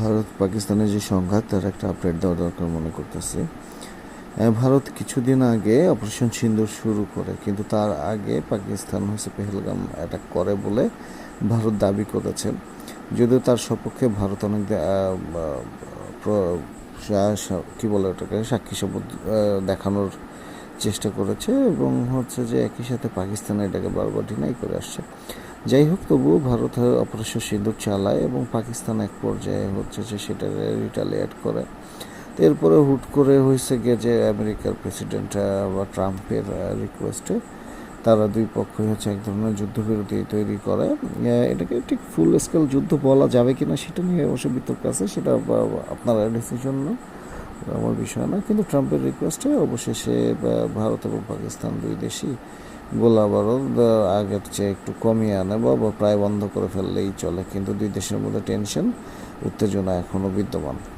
ভারত পাকিস্তানের যে সংঘাত, তার একটা আপডেট দেওয়া দরকার মনে করতেছি। ভারত কিছুদিন আগে অপারেশন সিন্দুর শুরু করে, কিন্তু তার আগে পাকিস্তান হচ্ছে পেহেলগাম অ্যাটাক করে বলে ভারত দাবি করেছে। যদিও তার সপক্ষে ভারত অনেক কি বলে ওটাকে, সাক্ষী সবুজ দেখানোর চেষ্টা করেছে এবং হচ্ছে যে একই সাথে পাকিস্তান এটাকে বারবার ডিনাই করে আসছে। যাই হোক তবুও ভারত অপারেশন সিন্দুর চালায় এবং পাকিস্তান এক পর্যায়ে হচ্ছে যে সেটা রিটালিয়েট করে। এরপরে হুট করে হয়েছে গিয়ে যে আমেরিকার প্রেসিডেন্ট বা ট্রাম্পের রিকোয়েস্টে তারা দুই পক্ষই হচ্ছে এক ধরনের যুদ্ধবিরতি তৈরি করে। এটাকে ঠিক ফুল স্কেল যুদ্ধ বলা যাবে কিনা সেটা নিয়ে অবশ্য বিতর্ক আছে, সেটা আপনারা ডিসিশন আমার বিষয় না, কিন্তু ট্রাম্পের রিকোয়েস্টে অবশেষে ভারত এবং পাকিস্তান দুই দেশই গোলা বারুদ আগের চেয়ে একটু কমিয়ে আনে, বা প্রায় বন্ধ করে ফেললেই চলে। কিন্তু দুই দেশের মধ্যে টেনশন উত্তেজনা এখনও বিদ্যমান।